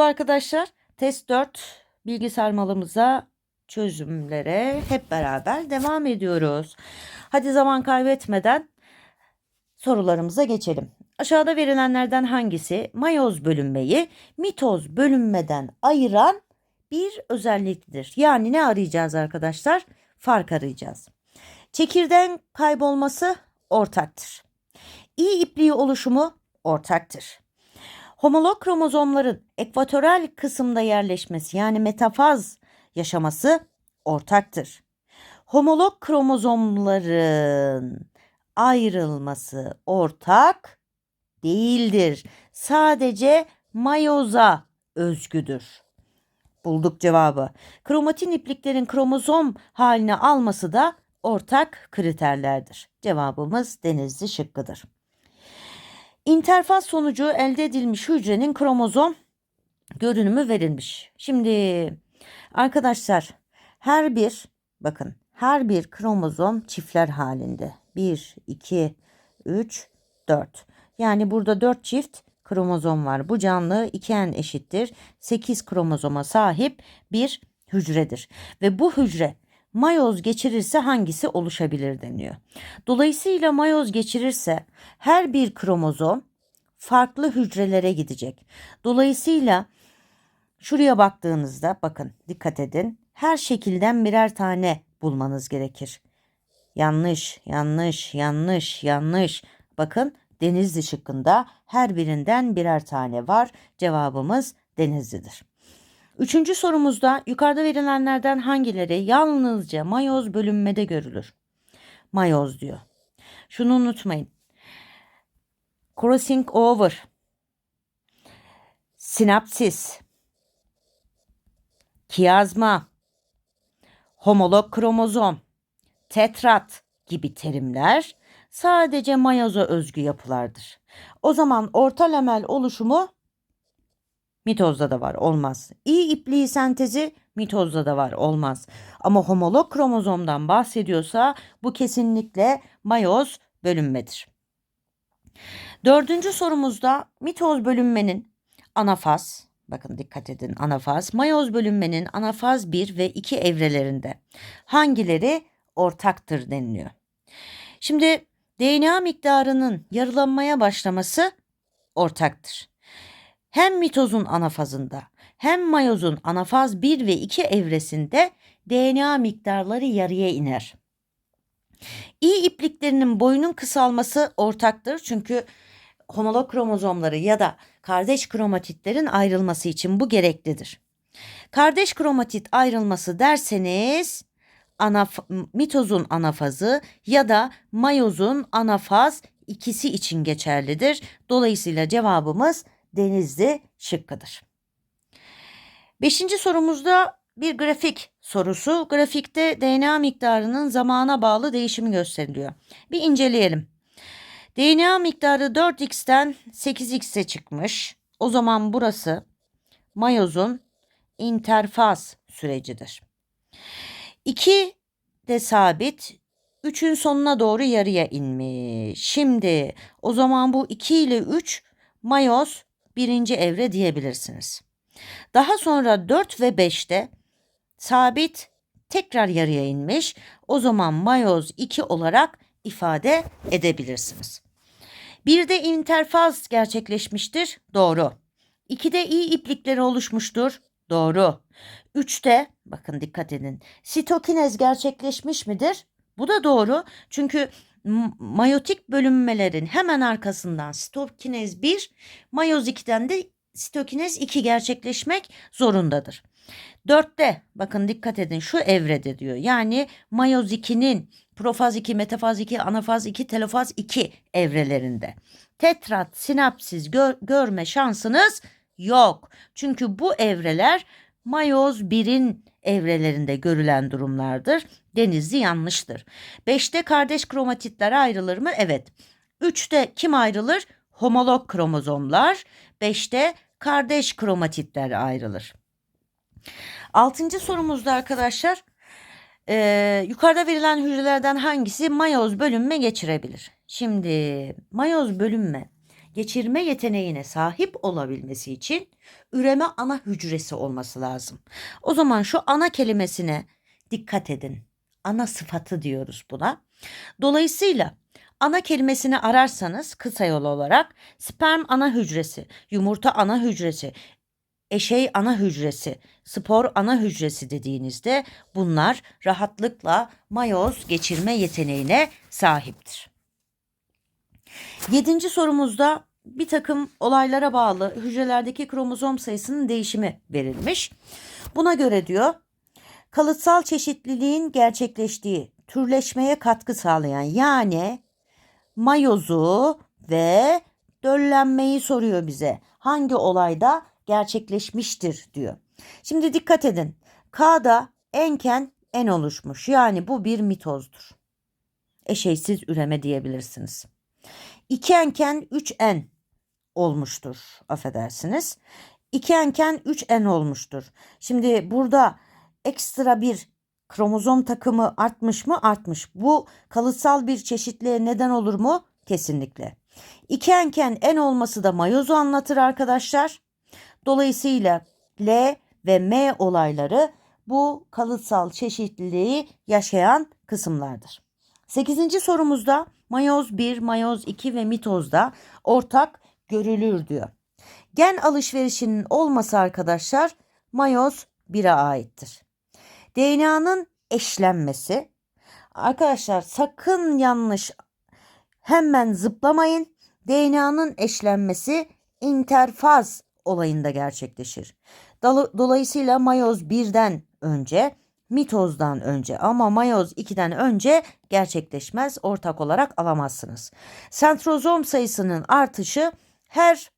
Arkadaşlar test 4 bilgi sarmalımıza çözümlere hep beraber devam ediyoruz. Hadi zaman kaybetmeden sorularımıza geçelim. Aşağıda verilenlerden hangisi mayoz bölünmeyi mitoz bölünmeden ayıran bir özelliktir? Yani ne arayacağız arkadaşlar? Fark arayacağız. Çekirdeğin kaybolması ortaktır. İyi ipliği oluşumu ortaktır. Homolog kromozomların ekvatoral kısımda yerleşmesi yani metafaz yaşaması ortaktır. Homolog kromozomların ayrılması ortak değildir. Sadece mayoza özgüdür. Bulduk cevabı. Kromatin ipliklerin kromozom haline alması da ortak kriterlerdir. Cevabımız denizli şıkkıdır. İnterfaz sonucu elde edilmiş hücrenin kromozom görünümü verilmiş. Şimdi arkadaşlar her bir bakın her bir kromozom çiftler halinde. 1, 2, 3, 4. Yani burada 4 çift kromozom var. Bu canlı 2n eşittir. 8 kromozoma sahip bir hücredir. Ve bu hücre mayoz geçirirse hangisi oluşabilir deniyor. Dolayısıyla mayoz geçirirse her bir kromozom farklı hücrelere gidecek. Dolayısıyla şuraya baktığınızda bakın dikkat edin. Her şekilden birer tane bulmanız gerekir. Yanlış, yanlış, yanlış, yanlış. Bakın Denizli şıkkında her birinden birer tane var. Cevabımız Denizli'dir. Üçüncü sorumuzda yukarıda verilenlerden hangileri yalnızca mayoz bölünmede görülür? Mayoz diyor. Şunu unutmayın. Crossing over, sinapsis, kiyazma, homolog kromozom, tetrat gibi terimler sadece mayoza özgü yapılardır. O zaman orta lamel oluşumu mitozda da var olmaz. İyi ipliği sentezi mitozda da var olmaz. Ama homolog kromozomdan bahsediyorsa bu kesinlikle mayoz bölünmedir. Dördüncü sorumuzda mitoz bölünmenin anafaz, bakın dikkat edin anafaz, mayoz bölünmenin anafaz 1 ve 2 evrelerinde hangileri ortaktır deniliyor. Şimdi DNA miktarının yarılanmaya başlaması ortaktır. Hem mitozun anafazında hem mayozun anafaz 1 ve 2 evresinde DNA miktarları yarıya iner. İyi ipliklerinin boyunun kısalması ortaktır. Çünkü homolog kromozomları ya da kardeş kromatitlerin ayrılması için bu gereklidir. Kardeş kromatit ayrılması derseniz anaf mitozun anafazı ya da mayozun anafaz ikisi için geçerlidir. Dolayısıyla cevabımız denizli şıkkıdır. Beşinci sorumuzda bir grafik sorusu. Grafikte DNA miktarının zamana bağlı değişimi gösteriliyor. Bir inceleyelim. DNA miktarı 4x'ten 8x'e çıkmış. O zaman burası mayozun interfaz sürecidir. 2 de sabit. 3'ün sonuna doğru yarıya inmiş. Şimdi o zaman bu 2 ile 3 mayoz birinci evre diyebilirsiniz. Daha sonra 4 ve 5'te sabit tekrar yarıya inmiş. O zaman mayoz 2 olarak ifade edebilirsiniz. Bir de interfaz gerçekleşmiştir. Doğru. 2'de iyi iplikleri oluşmuştur. Doğru. 3'te bakın dikkat edin. Sitokinez gerçekleşmiş midir? Bu da doğru. Çünkü mayotik bölünmelerin hemen arkasından sitokinez 1, mayoz 2'den de sitokinez 2 gerçekleşmek zorundadır. Dörtte bakın dikkat edin şu evrede diyor. Yani mayoz 2'nin profaz 2, metafaz 2, anafaz 2, telofaz 2 evrelerinde. Tetrat sinapsiz gör, görme şansınız yok. Çünkü bu evreler mayoz 1'in evrelerinde görülen durumlardır. Denizli yanlıştır. 5'te kardeş kromatitler ayrılır mı? Evet. 3'te kim ayrılır? Homolog kromozomlar. 5'te kardeş kromatitler ayrılır. Altıncı sorumuzda arkadaşlar e, yukarıda verilen hücrelerden hangisi mayoz bölünme geçirebilir? Şimdi mayoz bölünme geçirme yeteneğine sahip olabilmesi için üreme ana hücresi olması lazım. O zaman şu ana kelimesine dikkat edin. Ana sıfatı diyoruz buna. Dolayısıyla ana kelimesini ararsanız kısa yol olarak sperm ana hücresi, yumurta ana hücresi, eşey ana hücresi, spor ana hücresi dediğinizde bunlar rahatlıkla mayoz geçirme yeteneğine sahiptir. Yedinci sorumuzda bir takım olaylara bağlı hücrelerdeki kromozom sayısının değişimi verilmiş. Buna göre diyor kalıtsal çeşitliliğin gerçekleştiği türleşmeye katkı sağlayan yani mayozu ve döllenmeyi soruyor bize. Hangi olayda gerçekleşmiştir diyor. Şimdi dikkat edin. K'da enken en oluşmuş. Yani bu bir mitozdur. Eşeysiz üreme diyebilirsiniz. İki enken 3 en olmuştur. Affedersiniz. İki enken 3 en olmuştur. Şimdi burada ekstra bir kromozom takımı artmış mı? Artmış. Bu kalıtsal bir çeşitliğe neden olur mu? Kesinlikle. İki enken en olması da mayozu anlatır arkadaşlar. Dolayısıyla L ve M olayları bu kalıtsal çeşitliliği yaşayan kısımlardır. 8. sorumuzda mayoz 1, mayoz 2 ve mitozda ortak görülür diyor. Gen alışverişinin olması arkadaşlar mayoz 1'e aittir. DNA'nın eşlenmesi. Arkadaşlar sakın yanlış hemen zıplamayın. DNA'nın eşlenmesi interfaz olayında gerçekleşir. Dolayısıyla mayoz 1'den önce, mitozdan önce ama mayoz 2'den önce gerçekleşmez. Ortak olarak alamazsınız. Sentrozom sayısının artışı her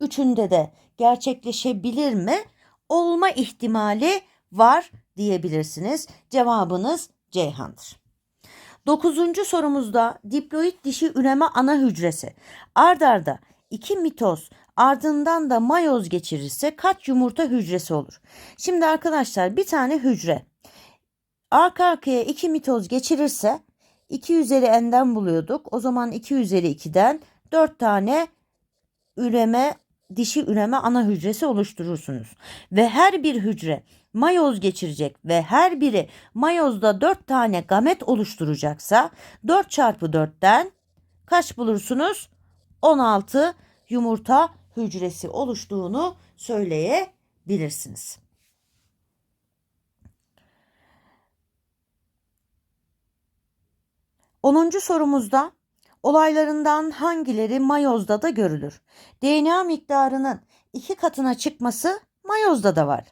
üçünde de gerçekleşebilir mi? Olma ihtimali var diyebilirsiniz. Cevabınız Ceyhan'dır. Dokuzuncu sorumuzda diploid dişi üreme ana hücresi ardarda iki mitoz ardından da mayoz geçirirse kaç yumurta hücresi olur? Şimdi arkadaşlar bir tane hücre arka arkaya iki mitoz geçirirse 2 üzeri n'den buluyorduk. O zaman 2 üzeri 2'den 4 tane üreme dişi üreme ana hücresi oluşturursunuz. Ve her bir hücre mayoz geçirecek ve her biri mayozda 4 tane gamet oluşturacaksa 4 çarpı 4'ten kaç bulursunuz? 16 yumurta hücresi oluştuğunu söyleyebilirsiniz. Onuncu sorumuzda olaylarından hangileri mayozda da görülür? DNA miktarının iki katına çıkması mayozda da var.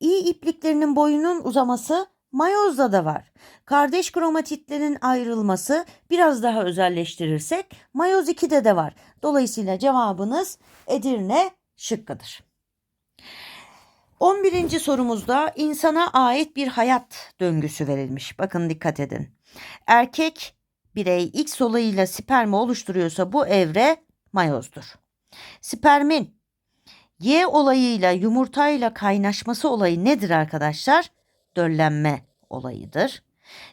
İyi ipliklerinin boyunun uzaması mayozda da var. Kardeş kromatitlerin ayrılması biraz daha özelleştirirsek mayoz 2'de de var. Dolayısıyla cevabınız Edirne şıkkıdır. 11. sorumuzda insana ait bir hayat döngüsü verilmiş. Bakın dikkat edin. Erkek birey X olayıyla spermi oluşturuyorsa bu evre mayozdur. Spermin Y olayıyla yumurtayla kaynaşması olayı nedir arkadaşlar? Döllenme olayıdır.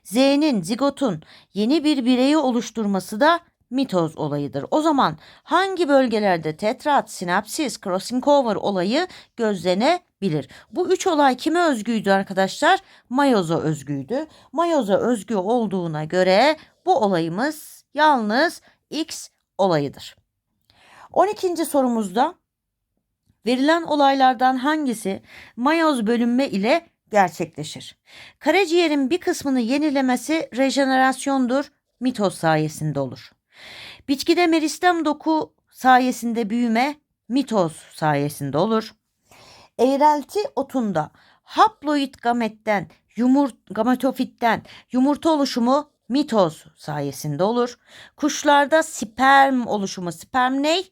Z'nin zigotun yeni bir bireyi oluşturması da mitoz olayıdır. O zaman hangi bölgelerde tetrat, sinapsis, crossing over olayı gözlenebilir? Bu üç olay kime özgüydü arkadaşlar? Mayoza özgüydü. Mayoza özgü olduğuna göre bu olayımız yalnız X olayıdır. 12. sorumuzda verilen olaylardan hangisi mayoz bölünme ile gerçekleşir? Karaciğerin bir kısmını yenilemesi rejenerasyondur, mitoz sayesinde olur. Bitkide meristem doku sayesinde büyüme mitoz sayesinde olur. Eğrelti otunda haploid gametten yumurt gametofitten yumurta oluşumu mitoz sayesinde olur. Kuşlarda sperm oluşumu sperm ney?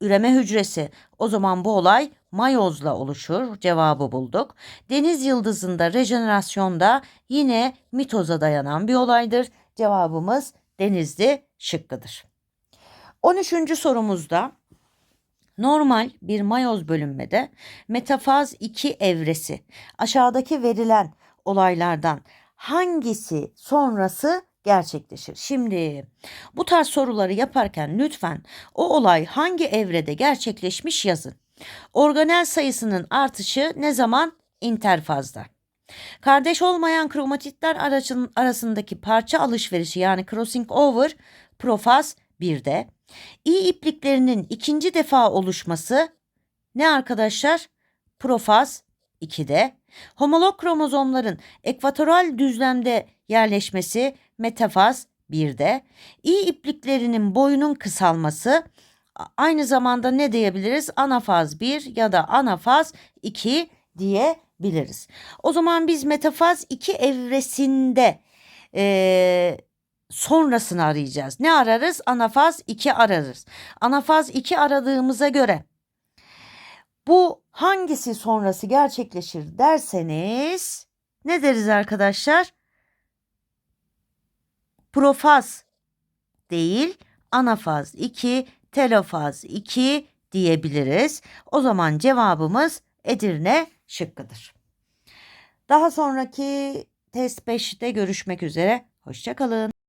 Üreme hücresi. O zaman bu olay mayozla oluşur. Cevabı bulduk. Deniz yıldızında rejenerasyonda yine mitoza dayanan bir olaydır. Cevabımız denizli şıkkıdır. 13. sorumuzda normal bir mayoz bölünmede metafaz 2 evresi aşağıdaki verilen olaylardan hangisi sonrası gerçekleşir. Şimdi bu tarz soruları yaparken lütfen o olay hangi evrede gerçekleşmiş yazın. Organel sayısının artışı ne zaman? İnterfazda. Kardeş olmayan kromatitler arasındaki parça alışverişi yani crossing over profaz 1'de. İ ipliklerinin ikinci defa oluşması ne arkadaşlar? Profaz 2'de. Homolog kromozomların ekvatoral düzlemde yerleşmesi metafaz 1'de. İ ipliklerinin boyunun kısalması aynı zamanda ne diyebiliriz? Anafaz 1 ya da anafaz 2 diyebiliriz. O zaman biz metafaz 2 evresinde eee, sonrasını arayacağız. Ne ararız? Anafaz 2 ararız. Anafaz 2 aradığımıza göre bu hangisi sonrası gerçekleşir derseniz ne deriz arkadaşlar? Profaz değil, anafaz 2, telofaz 2 diyebiliriz. O zaman cevabımız Edirne şıkkıdır. Daha sonraki test 5'te görüşmek üzere. Hoşçakalın.